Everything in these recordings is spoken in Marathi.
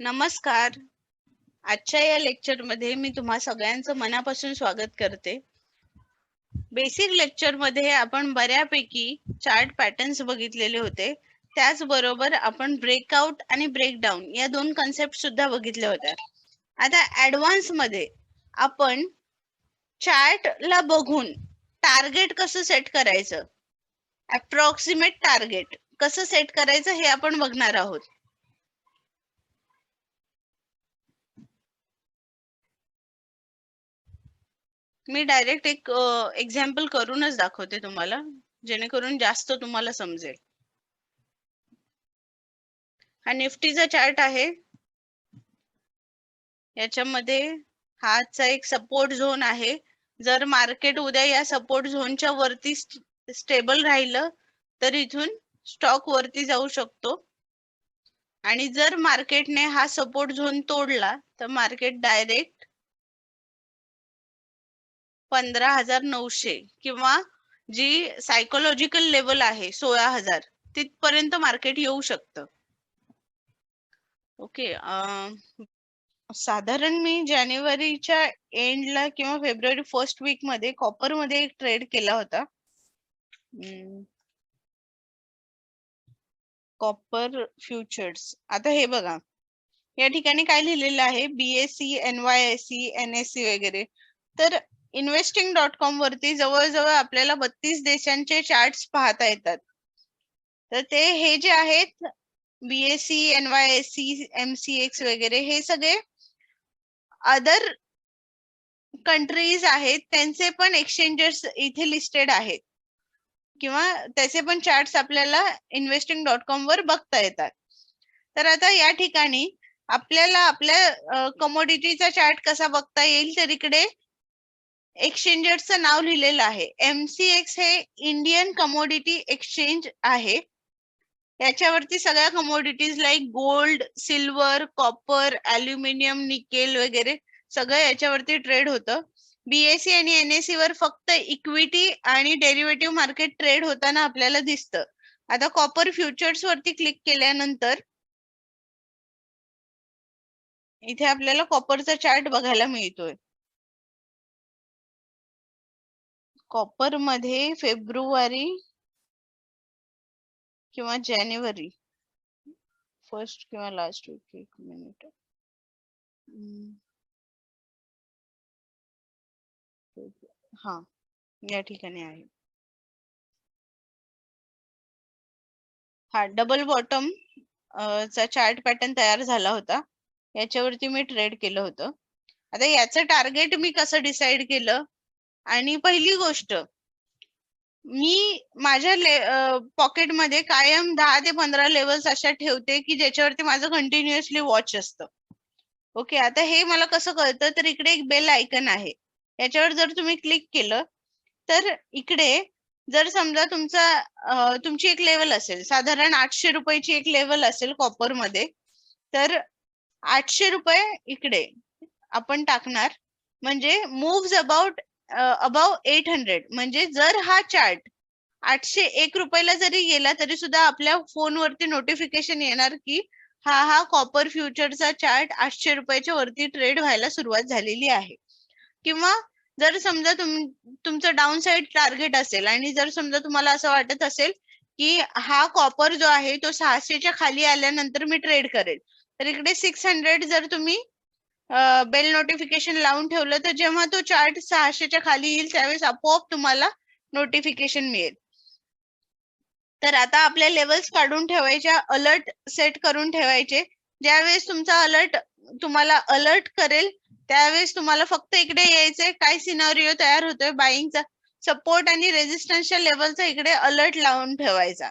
नमस्कार. आजच्या या लेक्चरमध्ये मी तुम्हा सगळ्यांचं मनापासून स्वागत करते. बेसिक लेक्चरमध्ये आपण बऱ्यापैकी चार्ट पॅटर्न्स बघितलेले होते. त्याचबरोबर आपण ब्रेकआउट आणि ब्रेकडाऊन या दोन कन्सेप्ट सुद्धा बघितल्या होत्या. आता ऍडव्हान्समध्ये आपण चार्टला बघून टार्गेट कसं सेट करायचं अप्रॉक्सिमेट टार्गेट कसं सेट करायचं हे आपण बघणार आहोत. मी डायरेक्ट एक एक्झाम्पल करूनच दाखवते तुम्हाला जेणेकरून जास्त तुम्हाला समजेल. हा निफ्टीचा चार्ट आहे. याच्यामध्ये हा आजचा एक सपोर्ट झोन आहे. जर मार्केट उद्या या सपोर्ट झोनच्या वरती स्टेबल राहिलं तर इथून स्टॉक वरती जाऊ शकतो. आणि जर मार्केटने हा सपोर्ट झोन तोडला तर मार्केट डायरेक्ट पंधरा हजार नऊशे किंवा जी सायकोलॉजिकल लेवल आहे सोळा हजार तिथपर्यंत मार्केट येऊ शकतं. ओके साधारण मी जानेवारीच्या एंडला किंवा फेब्रुवारी फर्स्ट वीकमध्ये कॉपरमध्ये एक ट्रेड केला होता. कॉपर फ्युचर्स आता हे बघा. या ठिकाणी काय लिहिलेलं आहे? BSC NYSC NSC S C N S C वगैरे. तर इन्व्हेस्टिंग डॉट कॉम वरती जवळजवळ आपल्याला बत्तीस देशांचे चार्ट पाहता येतात. तर ते हे जे आहेत बीएससी एनवायएससी एमसीएक्स एक्स वगैरे हे सगळे अदर कंट्रीज आहेत. त्यांचे पण एक्सचेंजेस इथे लिस्टेड आहेत. किंवा त्याचे पण चार्ट आपल्याला इन्व्हेस्टिंग डॉट कॉम वर बघता येतात. तर आता या ठिकाणी आपल्याला आपल्या कमोडिटीचा चार्ट कसा बघता येईल तर इकडे एक्सचेंजरचं नाव लिहिलेलं आहे. एमसीएक्स हे इंडियन कमोडिटी एक्सचेंज आहे. याच्यावरती सगळ्या commodities like gold silver copper aluminium nickel वगैरे सगळं याच्यावरती ट्रेड होतं. बीएससी आणि एनएससी वर फक्त इक्विटी आणि डेरिव्हेटिव्ह मार्केट ट्रेड होताना आपल्याला दिसतं. आता कॉपर फ्युचर्स वरती क्लिक केल्यानंतर इथे आपल्याला कॉपरचा चार्ट बघायला मिळतोय. कॉपरमध्ये फेब्रुवारी किंवा जानेवारी. फर्स्ट किंवा लास्ट वीक एक मिनिट हा या ठिकाणी आहे. हा डबल बॉटम चा चार्ट पॅटर्न तयार झाला होता. याच्यावरती मी ट्रेड केलं होतं. आता याचं टार्गेट मी कसं डिसाईड केलं? आणि पहिली गोष्ट मी माझ्या पॉकेटमध्ये कायम दहा ते पंधरा लेवल्स अशा ठेवते की ज्याच्यावरती माझं कंटिन्युअसली वॉच असतं. ओके आता हे मला कसं कळतं? तर इकडे एक बेल आयकन आहे. याच्यावर जर तुम्ही क्लिक केलं तर इकडे जर समजा तुमचा तुमची एक लेवल असेल साधारण आठशे रुपयाची एक लेवल असेल कॉपरमध्ये तर आठशे रुपये इकडे आपण टाकणार. म्हणजे move about above eight hundred म्हणजे जर हा चार्ट आठशे एक रुपयाला जरी गेला तरी सुद्धा आपल्या फोनवरती नोटिफिकेशन येणार की हा हा कॉपर फ्युचरचा चार्ट आठशे रुपयाच्या वरती ट्रेड व्हायला सुरुवात झालेली आहे. किंवा जर समजा तुम तुमचं डाऊन साइड टार्गेट असेल आणि जर समजा तुम्हाला असं वाटत असेल की हा कॉपर जो आहे तो सहाशेच्या खाली आल्यानंतर मी ट्रेड करेल. तर इकडे सिक्स हंड्रेड जर तुम्ही बेल नोटिफिकेशन लावून ठेवलं तर जेव्हा तो चार्ट सहाशेच्या खाली येईल त्यावेळेस आपोआप तुम्हाला नोटिफिकेशन मिळेल. तर आता आपल्या लेवल्स काढून ठेवायच्या अलर्ट सेट करून ठेवायचे. ज्यावेळेस तुमचा अलर्ट तुम्हाला अलर्ट करेल त्यावेळेस तुम्हाला फक्त इकडे यायचंय काय सिनारिओ तयार होतोय बाईंगचा सपोर्ट आणि रेजिस्टन्सच्या लेवलचा इकडे अलर्ट लावून ठेवायचा.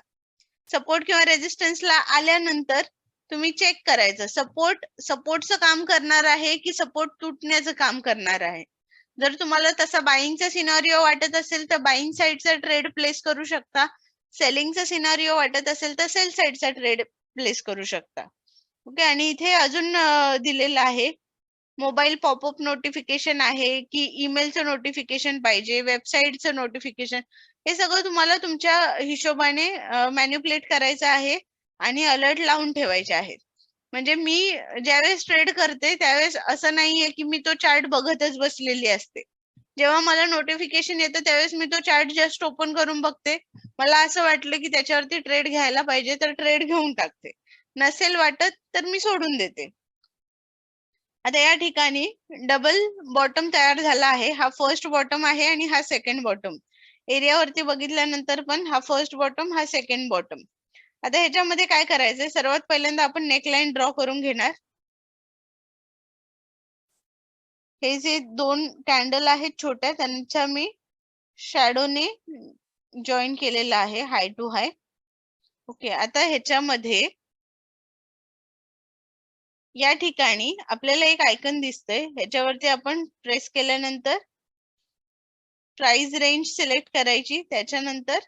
सपोर्ट किंवा रेजिस्टन्सला आल्यानंतर तुम्ही चेक करायचं. सपोर्ट सपोर्टचं काम करणार आहे की सपोर्ट तुटण्याचं काम करणार आहे? जर तुम्हाला तसा बाईंगचा सिनारिओ वाटत असेल तर बाईंग साईडचा ट्रेड प्लेस करू शकता. सेलिंगचा सिनारिओ वाटत असेल तर सेल साईडचा ट्रेड प्लेस करू शकता. ओके आणि इथे अजून दिलेलं आहे. मोबाईल पॉपअप नोटिफिकेशन आहे की ईमेलचं नोटिफिकेशन पाहिजे वेबसाईटचं नोटिफिकेशन हे सगळं तुम्हाला तुमच्या हिशोबाने मॅन्युप्युलेट करायचं आहे. आणि अलर्ट लावून ठेवायचे आहेत. म्हणजे मी ज्यावेळेस ट्रेड करते त्यावेळेस असं नाहीये की मी तो चार्ट बघतच बसलेली असते. जेव्हा मला नोटिफिकेशन येतं त्यावेळेस मी तो चार्ट जस्ट ओपन करून बघते. मला असं वाटलं की त्याच्यावरती ट्रेड घ्यायला पाहिजे तर ट्रेड घेऊन टाकते. नसेल वाटत तर मी सोडून देते. आता या ठिकाणी डबल बॉटम तयार झाला आहे. हा फर्स्ट बॉटम आहे आणि हा सेकंड बॉटम एरियावरती बघितल्यानंतर पण हा फर्स्ट बॉटम हा सेकंड बॉटम आता ह्याच्यामध्ये काय करायचंय? सर्वात पहिल्यांदा आपण नेकलाईन ड्रॉ करून घेणार. हे जे दोन कॅन्डल आहेत छोट्या त्यांच्या मी शॅडोने जॉईन केलेला आहे हाय टू हाय ओके आता ह्याच्यामध्ये या ठिकाणी आपल्याला एक आयकन दिसतंय. ह्याच्यावरती आपण प्रेस केल्यानंतर प्राइस रेंज सिलेक्ट करायची. त्याच्यानंतर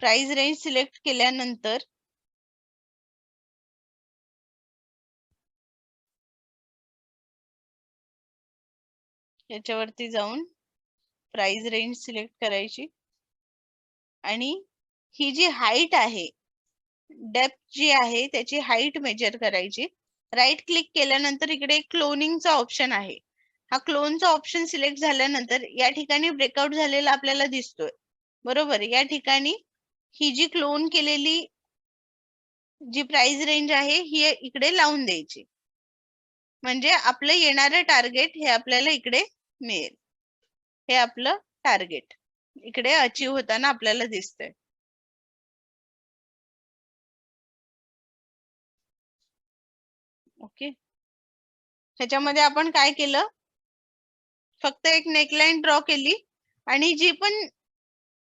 प्राइस रेंज सिलेक्ट केल्यानंतर याच्यावरती जाऊन प्राइस रेंज सिलेक्ट करायची. आणि ही जी हाईट आहे डेप्थ जी आहे त्याची हाईट मेजर करायची. राईट क्लिक केल्यानंतर इकडे एक क्लोनिंगचा ऑप्शन आहे. हा क्लोनचा ऑप्शन सिलेक्ट झाल्यानंतर या ठिकाणी ब्रेकआउट झालेला आपल्याला दिसतोय. बरोबर? या ठिकाणी ही जी क्लोन केलेली जी प्राइस रेंज आहे ही इकडे लावून द्यायची. म्हणजे आपलं येणारं टार्गेट हे आपल्याला इकडे मिळेल. हे आपलं टार्गेट इकडे अचीव होताना आपल्याला दिसतंय. ओके ह्याच्यामध्ये आपण काय केलं? फक्त एक नेकलाईन ड्रॉ केली आणि जी पण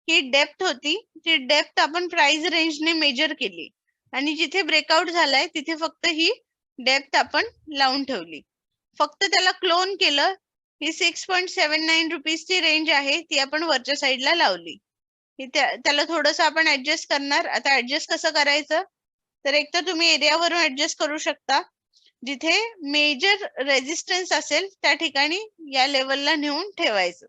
ही डेप्थ होती ती डेप्थ आपण प्राइस रेंजने मेजर केली. आणि जिथे ब्रेकआउट झालाय तिथे फक्त ही डेप्थ आपण लावून ठेवली. फक्त त्याला क्लोन केलं ही सिक्स पॉईंट सेव्हन नाईन रुपीजची रेंज आहे ती आपण वरच्या साईडला लावली. त्याला थोडस आपण ऍडजस्ट करणार. आता ऍडजस्ट कसं करायचं? तर एक तर तुम्ही एरियावरून ऍडजस्ट करू शकता. जिथे मेजर रेजिस्टन्स असेल त्या ठिकाणी या लेवलला नेऊन ठेवायचं.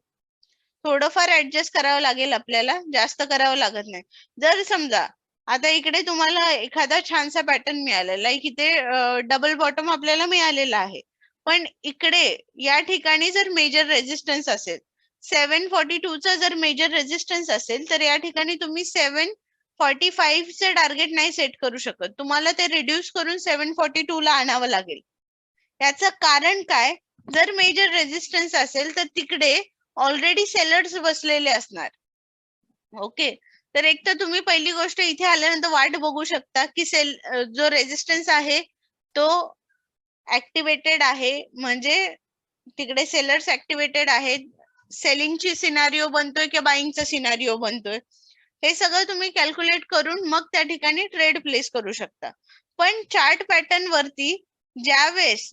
थोडंफार ऍडजस्ट करावं लागेल आपल्याला जास्त करावं लागत नाही. जर समजा आता इकडे तुम्हाला एखादा छानसा पॅटर्न मिळाला लाईक इथे डबल बॉटम आपल्याला मिळालेला आहे. पण इकडे या ठिकाणी जर मेजर रेजिस्टन्स असेल सेव्हन फॉर्टी टू चा जर मेजर रेजिस्टन्स असेल तर या ठिकाणी तुम्ही सेव्हन फॉर्टी फाईव्ह चे टार्गेट नाही सेट करू शकत. तुम्हाला ते रिड्यूस करून सेव्हन फॉर्टी टू ला आणावं लागेल. याचं कारण काय? जर मेजर रेजिस्टन्स असेल तर तिकडे ऑलरेडी सेलर्स बसलेले असणार. ओके. तर एक तर तुम्ही पहिली गोष्ट इथे आल्यानंतर वाट बघू शकता की सेल जो रेजिस्टन्स आहे तो ऍक्टिव्हेटेड आहे. म्हणजे तिकडे सेलर्स ऍक्टिवेटेड आहेत. सेलिंगची सिनारिओ बनतोय किंवा बाईंगचा सिनारिओ बनतोय. हे सगळं तुम्ही कॅल्क्युलेट करून मग त्या ठिकाणी ट्रेड प्लेस करू शकता. पण चार्ट पॅटर्न वरती ज्यावेळेस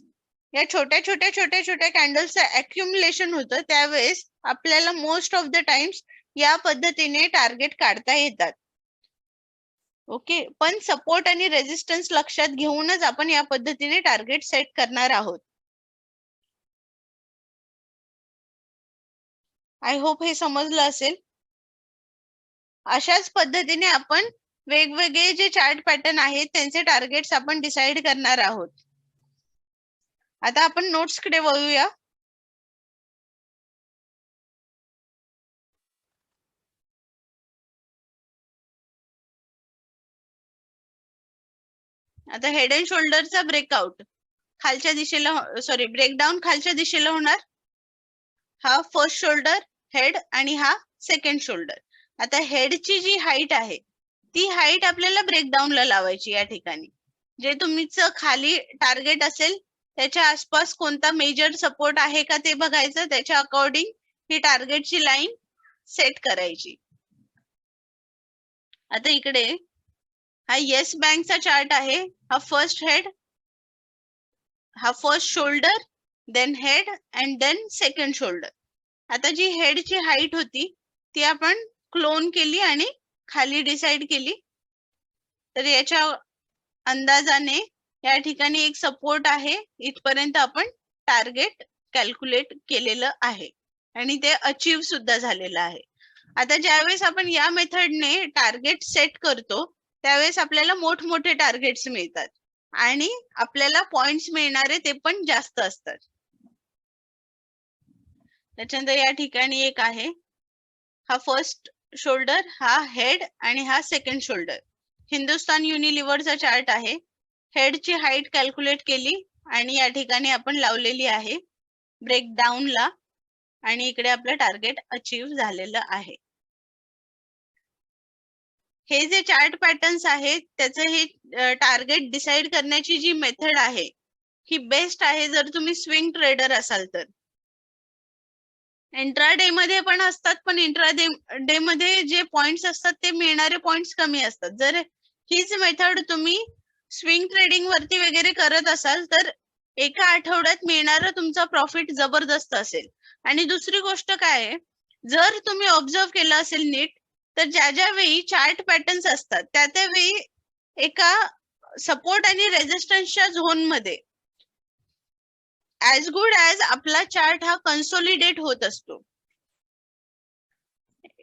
या छोट्या छोट्या छोट्या छोट्या कॅन्डल्सचं अक्युमुलेशन होतं. त्यावेळेस आपल्याला मोस्ट ऑफ द टाइम्स या पद्धतीने टार्गेट काढता येतात. ओके पण सपोर्ट आणि रेजिस्टन्स लक्षात घेऊनच आपण या पद्धतीने टार्गेट सेट करणार आहोत. आय होप हे समजलं असेल. अशाच पद्धतीने आपण वेगवेगळे जे चार्ट पॅटर्न आहेत त्यांचे टार्गेट्स आपण डिसाईड करणार आहोत. आता आपण नोट्सकडे वळूया. आता हेड अँड शोल्डरचा ब्रेकआउट खालच्या दिशेला हो, सॉरी ब्रेकडाऊन खालच्या दिशेला होणार. हा फर्स्ट शोल्डर हेड आणि हा सेकंड शोल्डर आता हेडची जी हाईट आहे ती हाईट आपल्याला ब्रेकडाऊनला लावायची या ठिकाणी. जे तुमचं खाली टार्गेट असेल त्याच्या आसपास कोणता मेजर सपोर्ट आहे का ते बघायचं? त्याच्या अकॉर्डिंग ही टार्गेटची लाईन सेट करायची. आता इकडे हा येस बँकचा चार्ट आहे. हा फर्स्ट हेड हा first shoulder then head and then second shoulder आता जी हेडची हाईट होती ती आपण क्लोन केली आणि खाली डिसाईड केली. तर याच्या अंदाजाने या ठिकाणी एक सपोर्ट आहे. इथपर्यंत आपण टार्गेट कॅल्क्युलेट केलेलं आहे. आणि ते अचीव सुद्धा झालेलं आहे. आता ज्यावेळेस आपण या मेथडने टार्गेट सेट करतो त्यावेळेस आपल्याला मोठमोठे टार्गेट्स मिळतात. आणि आपल्याला पॉइंट्स मिळणारे ते पण जास्त असतात. त्याच्यानंतर या ठिकाणी एक आहे. हा फर्स्ट शोल्डर हा हेड आणि हा सेकंड शोल्डर हिंदुस्तान युनिलिव्हरचा चार्ट आहे. हेडची हाईट कॅल्क्युलेट केली आणि या ठिकाणी आपण लावलेली आहे. ब्रेकडाऊनला आणि इकडे आपलं टार्गेट अचीव झालेलं आहे. हे जे चार्ट पॅटर्न्स आहेत त्याचं हे टार्गेट डिसाईड करण्याची जी मेथड आहे ही बेस्ट आहे जर तुम्ही स्विंग ट्रेडर असाल तर. इंट्रा डे मध्ये पण असतात पण इंट्रा डे मध्ये जे पॉइंट्स असतात ते मिळणारे पॉइंट्स कमी असतात. जर हीच मेथड तुम्ही स्विंग ट्रेडिंग वरती वगैरे करत असाल तर एका आठवड्यात मिळणारा तुमचा प्रॉफिट जबरदस्त असेल. आणि दुसरी गोष्ट काय आहे? जर तुम्ही ऑब्झर्व केलं असेल नीट तर ज्या ज्या वेळी चार्ट पॅटर्न्स असतात त्या त्यावेळी एका सपोर्ट आणि रेजिस्टन्सच्या झोनमध्ये ऍज गुड ऍज आपला चार्ट हा कन्सोलिडेट होत असतो.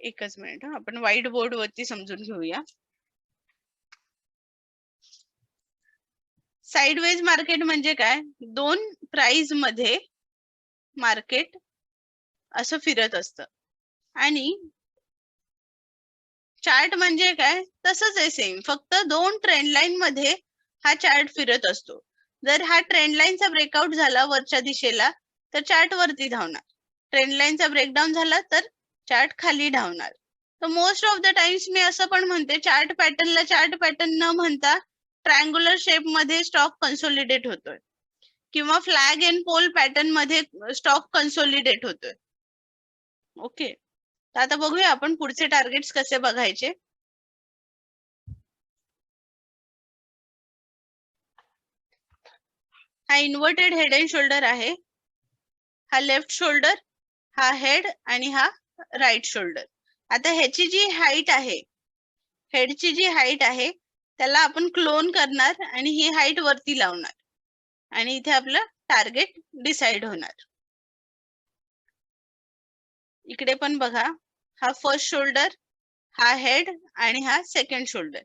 एकच मिनिट आपण व्हाईट बोर्ड वरती समजून घेऊया. साइडवेज मार्केट म्हणजे काय? दोन प्राइसमध्ये मार्केट असं फिरत असत. आणि चार्ट म्हणजे काय? तसंच आहे सेम फक्त दोन ट्रेंड लाईन मध्ये हा चार्ट फिरत असतो. जर हा ट्रेंड लाईनचा ब्रेकआउट झाला वरच्या दिशेला तर चार्ट वरती धावणार. ट्रेंड लाईनचा ब्रेकडाऊन झाला तर चार्ट खाली धावणार. तर मोस्ट ऑफ द टाइम्स मी असं पण म्हणते चार्ट पॅटर्नला चार्ट पॅटर्न न म्हणता ट्रायंग्युलर शेपमध्ये स्टॉक कन्सोलिडेट होतोय. किंवा फ्लॅग अँड पोल पॅटर्नमध्ये स्टॉक कन्सोलिडेट होतोय. ओके तर आता बघूया आपण पुढचे टार्गेट्स कसे बघायचे. हा इन्व्हर्टेड हेड अँड शोल्डर आहे. हा लेफ्ट शोल्डर हा हेड आणि हा राईट शोल्डर आता ह्याची जी हाईट आहे हेडची जी हाईट आहे त्याला आपण क्लोन करणार आणि ही हाईट वरती लावणार. आणि इथे आपलं टार्गेट डिसाइड होणार. इकडे पण बघा हा फर्स्ट शोल्डर हा हेड आणि हा सेकंड शोल्डर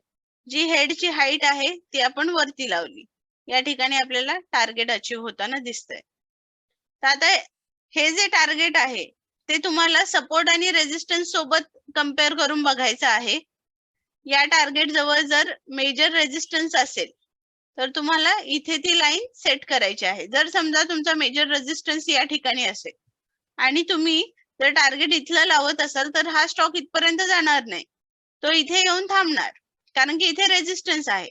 जी हेडची हाईट आहे ती आपण वरती लावली. या ठिकाणी आपल्याला टार्गेट अचीव होताना दिसतंय. तर आता हे जे टार्गेट आहे ते तुम्हाला सपोर्ट आणि रेजिस्टन्स सोबत कंपेअर करून बघायचं आहे. या टार्गेट जवळ जर मेजर रेजिस्टन्स असेल तर तुम्हाला इथे ती लाईन सेट करायची आहे. जर समजा तुमचा मेजर रेजिस्टन्स या ठिकाणी असेल आणि तुम्ही जर टार्गेट इथलं लावत असाल तर हा स्टॉक इथपर्यंत जाणार नाही. तो इथे येऊन थांबणार कारण की इथे रेजिस्टन्स आहे.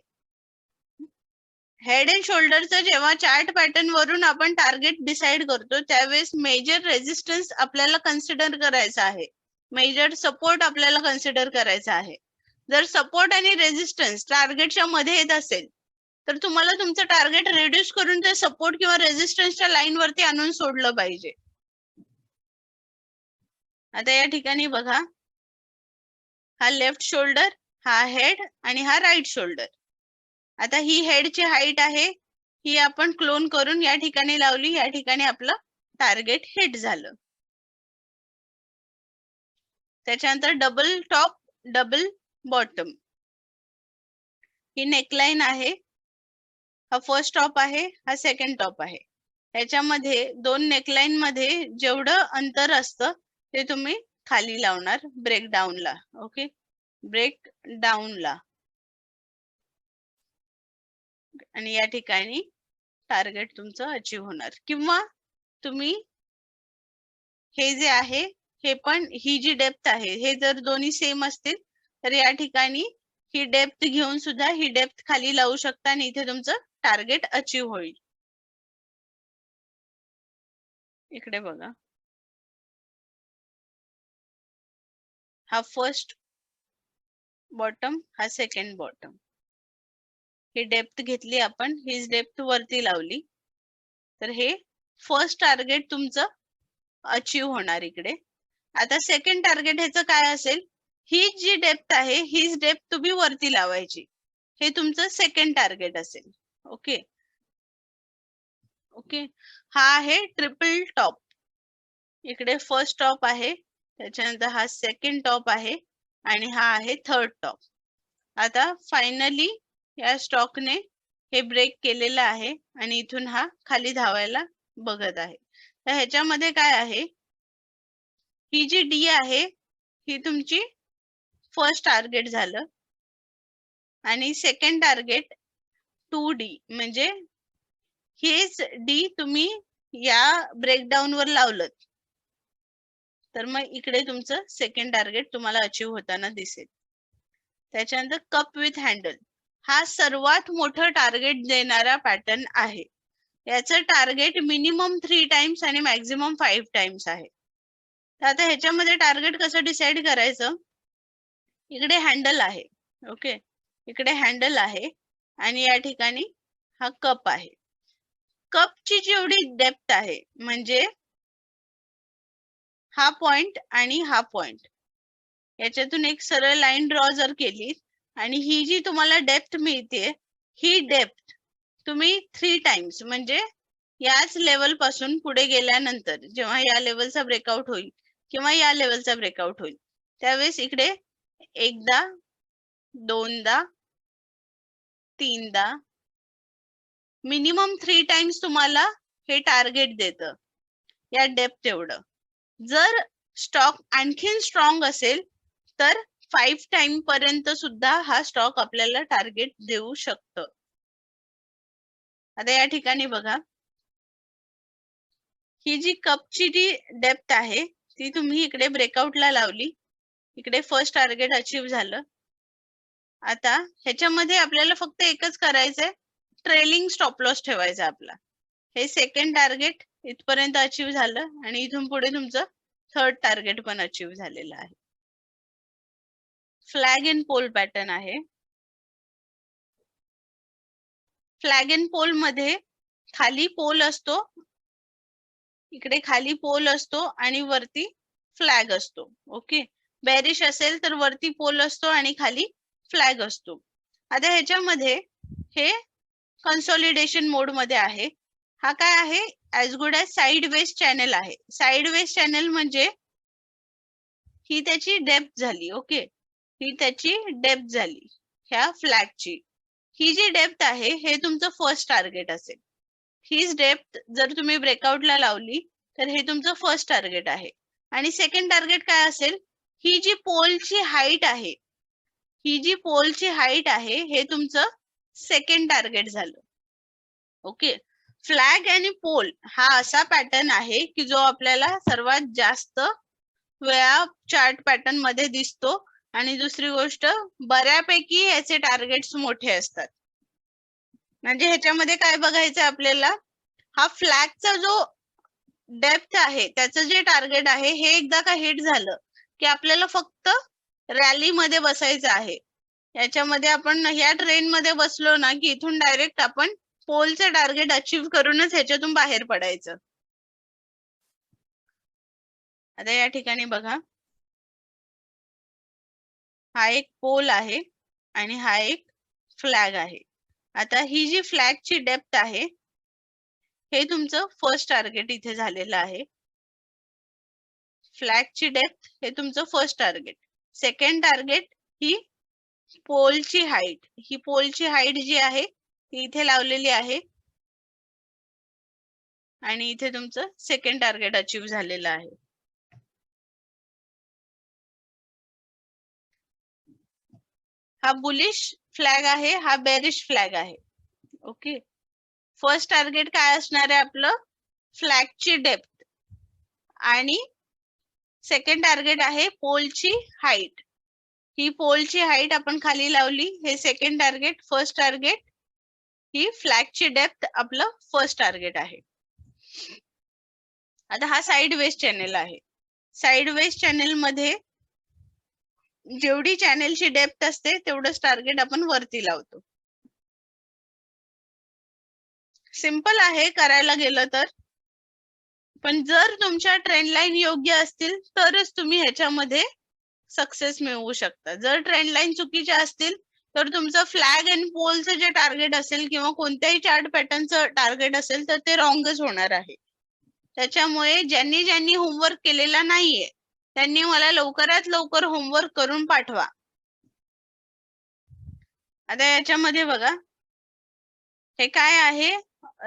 हेड अँड शोल्डरचं जेव्हा चार्ट पॅटर्न वरून आपण टार्गेट डिसाइड करतो त्यावेळेस मेजर रेजिस्टन्स आपल्याला कन्सिडर करायचा आहे. मेजर सपोर्ट आपल्याला कन्सिडर करायचा आहे. जर सपोर्ट आणि रेजिस्टन्स टार्गेटच्या मध्ये येत असेल तर तुम्हाला तुमचं टार्गेट रिड्यूस करून ते सपोर्ट किंवा रेजिस्टन्सच्या लाईन वरती आणून सोडलं पाहिजे. आता या ठिकाणी बघा. हा लेफ्ट शोल्डर हा हेड आणि हा राईट शोल्डर आता ही हेडची हाईट आहे ही आपण क्लोन करून या ठिकाणी लावली या ठिकाणी आपलं टार्गेट हिट झालं. त्याच्यानंतर डबल टॉप डबल बॉटम ही नेकलाईन आहे. हा फर्स्ट टॉप आहे हा सेकंड टॉप आहे. ह्याच्यामध्ये दोन नेकलाईन मध्ये जेवढं अंतर असतं ते तुम्ही खाली लावणार ब्रेक डाऊनला ओके ब्रेक डाऊनला आणि या ठिकाणी टार्गेट तुमचं अचीव होणार. किंवा तुम्ही हे जे आहे हे पण ही जी डेप्थ आहे हे जर दोन्ही सेम असतील तर या ठिकाणी ही डेप्थ घेऊन सुद्धा ही डेप्थ खाली लावू शकता आणि इथे तुमचं टार्गेट अचीव होईल. इकडे बघा. हा फर्स्ट बॉटम हा सेकंड बॉटम ही डेप्थ घेतली आपण हीच डेप्थ वरती लावली. तर हे फर्स्ट टार्गेट तुमचं अचीव होणार इकडे. आता सेकंड टार्गेट ह्याचं काय असेल? ही जी डेप्थ आहे हीच डेप्थ तुम्ही वरती लावायची. हे तुमचं सेकंड टार्गेट असेल. ओके ओके हा आहे ट्रिपल टॉप इकडे फर्स्ट टॉप आहे त्याच्यानंतर हा सेकंड टॉप आहे आणि हा आहे थर्ड टॉप आता फायनली या स्टॉकने हे ब्रेक केलेलं आहे आणि इथून हा खाली धावायला बघत आहे. तर ह्याच्यामध्ये काय आहे? ही जी डी आहे ही तुमची फर्स्ट टार्गेट झालं. आणि सेकंड टार्गेट टू डी म्हणजे हेच डी तुम्ही या ब्रेकडाऊन वर लावलं तर मग इकडे तुमचं सेकंड टार्गेट तुम्हाला अचीव होताना दिसेल. त्याच्यानंतर कप विथ हँडल हा सर्वात मोठं टार्गेट देणारा पॅटर्न आहे. याचं टार्गेट मिनिमम थ्री टाइम्स आणि मॅक्झिमम फाईव्ह टाइम्स आहे. तर आता ह्याच्यामध्ये टार्गेट कसं डिसाईड करायचं? इकडे हँडल आहे ओके इकडे हँडल आहे आणि या ठिकाणी हा कप आहे. कपची जेवढी डेप्थ आहे म्हणजे हा पॉइंट आणि हा पॉइंट याच्यातून एक सरळ लाईन ड्रॉ जर केली आणि ही जी तुम्हाला डेप्थ मिळते ही डेप्थ तुम्ही थ्री टाइम्स म्हणजे याच लेवलपासून पुढे गेल्यानंतर जेव्हा या लेवलचा ब्रेकआउट होईल किंवा या लेवलचा ब्रेकआउट होईल त्यावेळेस इकडे एकदा दोनदा तीनदा. मिनिमम थ्री टाइम्स तुम्हाला हे टार्गेट देतं. या डेप्थ एवढं जर स्टॉक आणखीन स्ट्रॉंग असेल तर फाईव्ह टाइम पर्यंत सुद्धा हा स्टॉक आपल्याला टार्गेट देऊ शकतो. आता या ठिकाणी बघा. ही जी कपची जी डेप्थ आहे ती तुम्ही इकडे ब्रेकआउटला लावली. इकडे फर्स्ट टार्गेट अचीव झालं. आता ह्याच्यामध्ये आपल्याला फक्त एकच करायचंय ट्रेलिंग स्टॉप लॉस ठेवायचा आपला. हे सेकंड टार्गेट इथपर्यंत अचीव झालं आणि इथून पुढे तुमचं थर्ड टार्गेट पण अचीव झालेलं आहे. फ्लॅग इन पोल पॅटर्न आहे. फ्लॅग इन पोलमध्ये खाली पोल असतो इकडे खाली पोल असतो आणि वरती फ्लॅग असतो. ओके बेरिश असेल तर वरती पोल असतो आणि खाली फ्लॅग असतो. आता ह्याच्यामध्ये हे कन्सॉलिडेशन मोडमध्ये आहे. हा काय आहे? As good as sideways channel आहे. साईड वेस्ट चॅनेल म्हणजे ही त्याची डेप्थ झाली ओके ही त्याची डेप्थ झाली ह्या फ्लॅगची ही जी डेप्थ आहे हे तुमचं फर्स्ट टार्गेट असेल. हीच डेप्थ जर तुम्ही ब्रेकआउटला लावली तर हे तुमचं फर्स्ट टार्गेट आहे. आणि सेकंड टार्गेट काय असेल? ही जी पोलची हाईट आहे ही जी पोलची हाईट आहे हे तुमचं सेकंड टार्गेट झालं. ओके फ्लॅग आणि पोल हा असा पॅटर्न आहे की जो आपल्याला सर्वात जास्त वेळा चार्ट पॅटर्नमध्ये दिसतो आणि दुसरी गोष्ट बऱ्यापैकी याचे टार्गेट्स मोठे असतात. म्हणजे ह्याच्यामध्ये काय बघायचं आपल्याला? हा फ्लॅगचा जो डेप्थ आहे त्याचं जे टार्गेट आहे हे एकदा का हिट झालं की आपल्याला फक्त रॅली मध्ये बसायचं आहे. याच्यामध्ये आपण ह्या ट्रेन मध्ये बसलो ना की इथून डायरेक्ट आपण पोलचं टार्गेट अचीव करूनच ह्याच्यातून बाहेर पडायचं. आता या ठिकाणी बघा. हा एक पोल आहे आणि हा एक फ्लॅग आहे. आता ही जी फ्लॅगची डेप्थ आहे हे तुमचं फर्स्ट टार्गेट इथे झालेलं आहे. फ्लॅगची डेप्थ हे तुमचं फर्स्ट टार्गेट. सेकंड टार्गेट ही पोलची हाईट. ही पोलची हाईट जी आहे ती इथे लावलेली आहे. आणि इथे तुमचं सेकंड टार्गेट अचीव झालेलं आहे. हा बुलिश फ्लॅग आहे हा बेरिश फ्लॅग आहे. ओके फर्स्ट टार्गेट काय असणार आहे आपलं? फ्लॅगची डेप्थ आणि सेकंड टार्गेट आहे पोलची हाईट ही पोलची हाईट आपण खाली लावली. हे सेकंड टार्गेट फर्स्ट टार्गेट ही फ्लॅगची डेप्थ आपलं फर्स्ट टार्गेट आहे. आता हा साइड वेस्ट चॅनेल आहे. साइड वेस्ट चॅनेल मध्ये जेवढी चॅनेलची डेप्थ असते तेवढंच टार्गेट आपण वरती लावतो. सिंपल आहे करायला गेलं तर. पण जर तुमच्या ट्रेंड लाईन योग्य असतील तरच तुम्ही ह्याच्यामध्ये सक्सेस मिळवू शकता. जर ट्रेंड लाईन चुकीच्या असतील तर तुमचं फ्लॅग अँड पोलचं जे टार्गेट असेल किंवा कोणत्याही चार्ट पॅटर्नचं टार्गेट असेल तर ते रॉंगच होणार आहे. त्याच्यामुळे ज्यांनी ज्यांनी होमवर्क केलेला नाहीये त्यांनी मला लवकरात लवकर होमवर्क करून पाठवा. आता याच्यामध्ये बघा. हे काय आहे?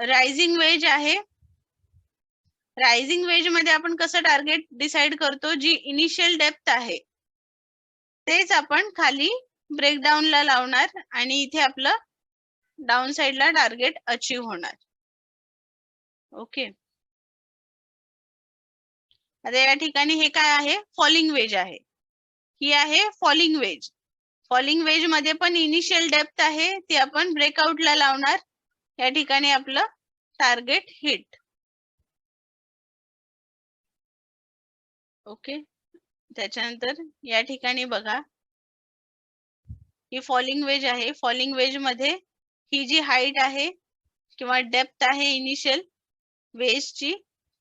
रायझिंग वेज आहे. रायझिंग वेजमध्ये आपण कसं टार्गेट डिसाइड करतो? जी इनिशियल डेप्थ आहे. तेच आपण खाली ब्रेकडाऊनला लावणार आणि इथे आपलं डाऊन साइडला टार्गेट अचीव होणार. ओके आता या ठिकाणी हे काय आहे? फॉलिंग वेज आहे. ही आहे फॉलिंग वेज फॉलिंग वेजमध्ये पण इनिशियल डेप्थ आहे. ती आपण ब्रेकआउटला लावणार. या ठिकाणी आपलं टार्गेट हिट ओके. त्याच्यानंतर या ठिकाणी बघा. ही फॉलिंग वेज आहे. फॉलिंग वेजमध्ये ही जी हाईट आहे किंवा डेप्थ आहे इनिशियल वेजची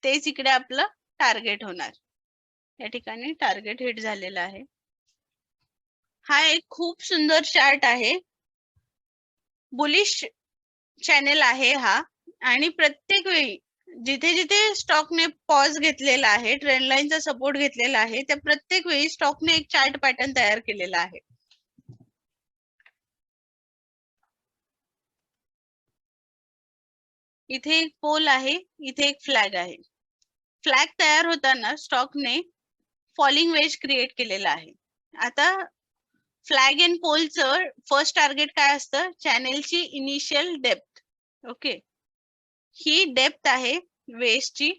तेच इकडे आपलं टार्गेट होणार. या ठिकाणी टार्गेट हिट झालेला आहे. हा एक खूप सुंदर चार्ट आहे. बुलिश चॅनेल आहे हा. आणि प्रत्येक वेळी जिथे जिथे स्टॉकने पॉज घेतलेला आहे ट्रेंड लाईनचा सपोर्ट घेतलेला आहे त्या प्रत्येक वेळी स्टॉकने एक चार्ट पॅटर्न तयार केलेला आहे. इथे एक पोल आहे इथे एक फ्लॅग आहे. फ्लॅग तयार होताना स्टॉकने फॉलिंग वेज क्रिएट केलेला आहे. आता फ्लॅग अँड पोलचं फर्स्ट टार्गेट काय असतं? चॅनेलची इनिशियल डेप्थ ओके ही डेप्थ आहे वेस्टची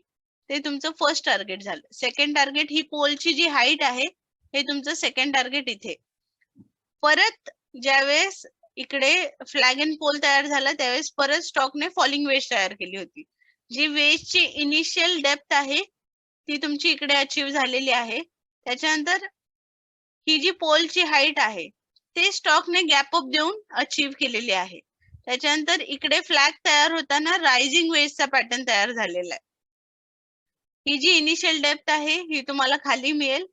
ते तुमचं फर्स्ट टार्गेट झालं. सेकंड टार्गेट ही पोलची जी हाईट आहे हे तुमचं सेकंड टार्गेट इथे. परत ज्यावेळेस इकडे फ्लॅग अँड पोल तयार झाला त्यावेळेस परत स्टॉकने फॉलिंग वेज तयार केली होती. जी वेजची इनिशियल डेप्थ आहे ती तुमची इकडे अचीव झालेली आहे. त्याच्यानंतर ही जी पोलची हाईट आहे ते स्टॉकने गॅप अप देऊन अचीव केलेली आहे. त्याच्यानंतर इकडे फ्लॅग तयार होताना रायझिंग वेजचा पॅटर्न तयार झालेला आहे. ही जी इनिशियल डेप्थ आहे ही तुम्हाला खाली मिळेल.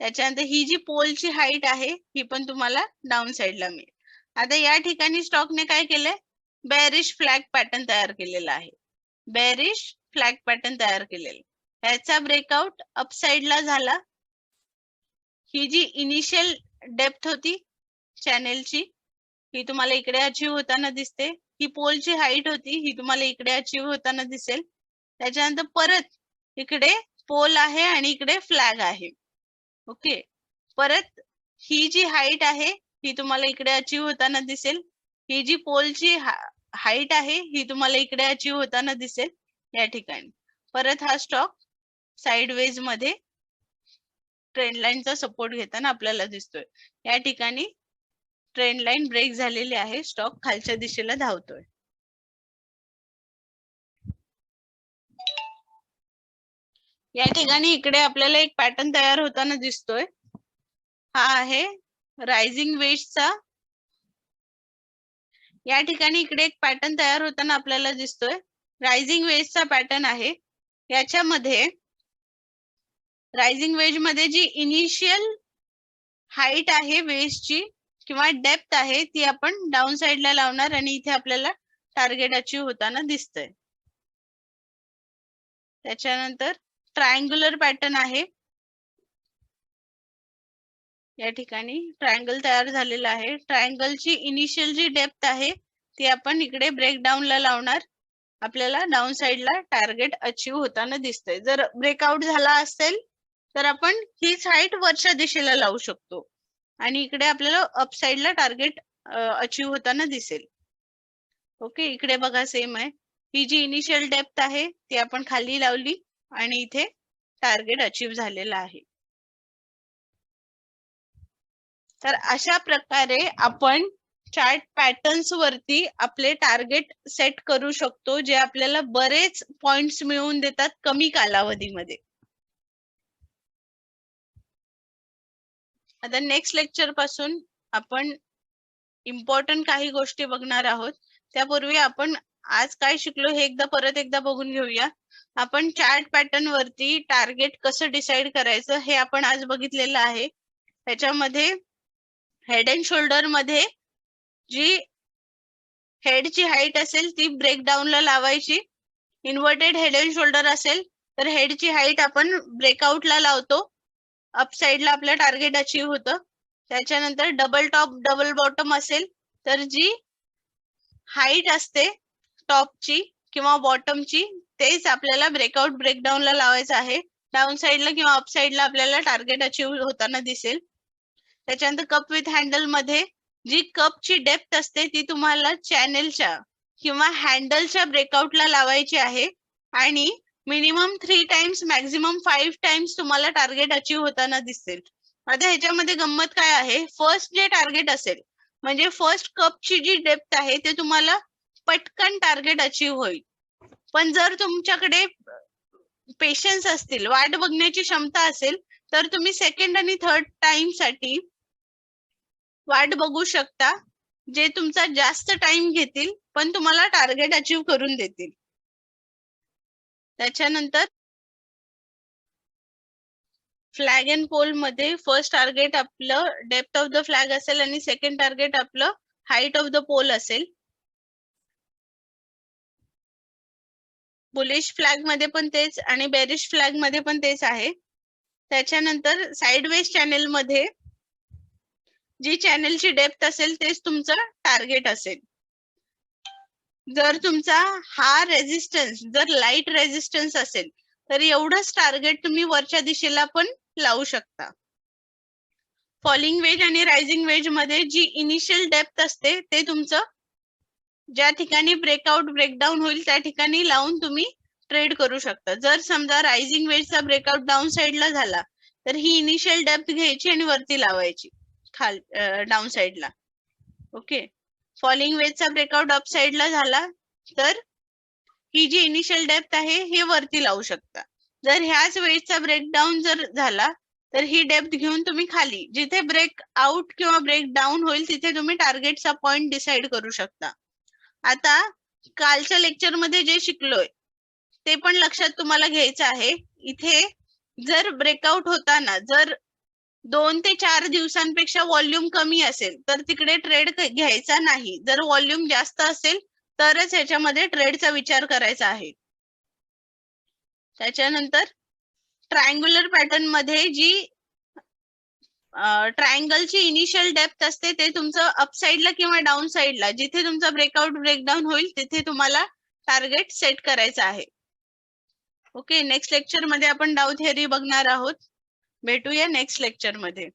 त्याच्यानंतर ही जी पोलची हाईट आहे ही पण तुम्हाला डाऊन साईडला मिळेल. आता या ठिकाणी स्टॉकने काय केलंय? बॅरिश फ्लॅग पॅटर्न तयार केलेला आहे. बॅरिश फ्लॅग पॅटर्न तयार केलेला याचा ब्रेकआउट अपसाईडला झाला. ही जी इनिशियल डेप्थ होती चॅनेलची ही तुम्हाला इकडे अचीव होताना दिसते. ही पोलची हाईट होती ही तुम्हाला इकडे अचीव होताना दिसेल. त्याच्यानंतर परत इकडे पोल आहे आणि इकडे फ्लॅग आहे. ओके परत ही जी हाईट आहे ही तुम्हाला इकडे अचीव होताना दिसेल. ही जी पोलची हाईट आहे ही तुम्हाला इकडे अचीव होताना दिसेल. या ठिकाणी. परत हा स्टॉक साइडवेजमध्ये ट्रेंड लाईनचा सपोर्ट घेताना आपल्याला दिसतोय. या ठिकाणी ट्रेंड लाईन ब्रेक झालेली आहे. स्टॉक खालच्या दिशेला धावतोय. या ठिकाणी इकडे आपल्याला एक पॅटर्न तयार होताना दिसतोय. हा आहे रायझिंग वेजचा या ठिकाणी इकडे एक पॅटर्न तयार होताना आपल्याला दिसतोय. रायझिंग वेजचा पॅटर्न आहे. याच्यामध्ये रायझिंग वेजमध्ये जी इनिशियल हाईट आहे वेजची किंवा डेप्थ आहे ती आपण डाऊन साईडला लावणार आणि इथे आपल्याला टार्गेट अचीव होताना दिसतंय. त्याच्यानंतर ट्रायंग्युलर पॅटर्न आहे. या ठिकाणी ट्रायंगल तयार झालेला आहे. ट्रायंगलची इनिशियल जी डेप्थ आहे ती आपण इकडे ब्रेकडाऊनला लावणार. आपल्याला डाऊन साइडला टार्गेट अचीव होताना दिसतंय. जर ब्रेकआउट झाला असेल तर आपण हीच हाईट वरच्या दिशेला लावू शकतो. आणि इकडे आपल्याला अपसाईडला टार्गेट अचीव होताना दिसेल. ओके इकडे बघा सेम आहे. ही जी इनिशियल डेप्थ आहे ती आपण खाली लावली आणि इथे टार्गेट अचीव झालेला आहे. तर अशा प्रकारे आपण चार्ट पॅटर्न्स वरती आपले टार्गेट सेट करू शकतो जे आपल्याला बरेच पॉइंट्स मिळवून देतात कमी कालावधीमध्ये. आता नेक्स्ट लेक्चरपासून आपण इम्पॉर्टंट काही गोष्टी बघणार आहोत. त्यापूर्वी आपण आज काय शिकलो हे एकदा परत एकदा बघून घेऊया. आपण चार्ट पॅटर्न वरती टार्गेट कसं डिसाईड करायचं हे आपण आज बघितलेलं आहे. त्याच्यामध्ये हेड अँड शोल्डरमध्ये जी हेडची हाईट असेल ती ब्रेकडाऊनला लावायची. इन्व्हर्टेड हेड अँड शोल्डर असेल तर हेडची हाईट आपण ब्रेकआउटला लावतो. अपसाइडला आपलं टार्गेट अचीव होतं. त्याच्यानंतर डबल टॉप डबल बॉटम असेल तर जी हाईट असते टॉपची किंवा बॉटमची तेच आपल्याला ब्रेकआउट ब्रेकडाऊनला लावायचं आहे. डाऊन साईडला किंवा अप साईडला आपल्याला टार्गेट अचीव होताना दिसेल. त्याच्यानंतर कप विथ हँडलमध्ये जी कपची डेप्थ असते ती तुम्हाला चॅनेलच्या किंवा हँडलच्या ब्रेकआउटला लावायची आहे. आणि minimum three times maximum five times तुम्हाला टार्गेट अचीव होताना दिसेल. आता ह्याच्यामध्ये गंमत काय आहे? फर्स्ट जे टार्गेट असेल म्हणजे फर्स्ट कपची जी डेप्थ आहे ते तुम्हाला पटकन टार्गेट अचीव होईल. पण जर तुमच्याकडे पेशन्स असतील वाट बघण्याची क्षमता असेल तर तुम्ही सेकंड आणि थर्ड टाइमसाठी वाट बघू शकता जे तुमचा जास्त टाइम घेतील पण तुम्हाला टार्गेट अचीव करून देतील. त्याच्यानंतर फ्लॅग अँड पोलमध्ये फर्स्ट टार्गेट आपलं डेप्थ ऑफ द फ्लॅग असेल आणि सेकंड टार्गेट आपलं हाईट ऑफ द पोल असेल. बुलिश फ्लॅगमध्ये पण तेच आणि बेरिश फ्लॅगमध्ये पण तेच आहे. त्याच्यानंतर साइडवेज चॅनेल मध्ये जी चॅनेलची डेप्थ असेल तेच तुमचं टार्गेट असेल. जर तुमचा हा रेझिस्टन्स जर लाइट रेझिस्टन्स असेल तर एवढंच टार्गेट तुम्ही वरच्या दिशेला पण लावू शकता. फॉलिंग वेज आणि रायझिंग वेजमध्ये जी इनिशियल डेप्थ असते ते तुमचं ज्या ठिकाणी ब्रेकआउट ब्रेकडाऊन होईल त्या ठिकाणी लावून तुम्ही ट्रेड करू शकता. जर समजा रायझिंग वेजचा ब्रेकआउट डाऊन साईडला झाला तर ही इनिशियल डेप्थ घ्यायची आणि वरती लावायची खाल डाऊन साईडला ओके फॉलिंग वेजचा ब्रेकआउट अपसाईडला झाला तर ही जी इनिशियल डेप्थ आहे हे वरती लावू शकता. जर ह्याच वेजचा ब्रेकडाऊन जर झाला तर ही डेप्थ घेऊन तुम्ही खाली जिथे ब्रेक आउट किंवा ब्रेक डाऊन होईल तिथे तुम्ही टार्गेटचा पॉइंट डिसाइड करू शकता. आता कालच्या लेक्चरमध्ये जे शिकलोय ते पण लक्षात तुम्हाला घ्यायचं आहे. इथे जर ब्रेकआउट होताना जर दोन ते चार दिवसांपेक्षा व्हॉल्यूम कमी असेल तर तिकडे ट्रेड घ्यायचा नाही. जर व्हॉल्यूम जास्त असेल तरच ह्याच्यामध्ये ट्रेडचा विचार करायचा आहे. त्याच्यानंतर ट्रायंग्युलर पॅटर्नमध्ये जी ट्रायंगलची इनिशियल डेप्थ असते ते तुमचं अपसाईडला किंवा डाऊन साईडला जिथे तुमचा ब्रेकआउट ब्रेकडाऊन होईल तिथे तुम्हाला टार्गेट सेट करायचं आहे. ओके नेक्स्ट लेक्चरमध्ये आपण डाऊ थेअरी बघणार आहोत. भेटूया नेक्स्ट लेक्चरमध्ये.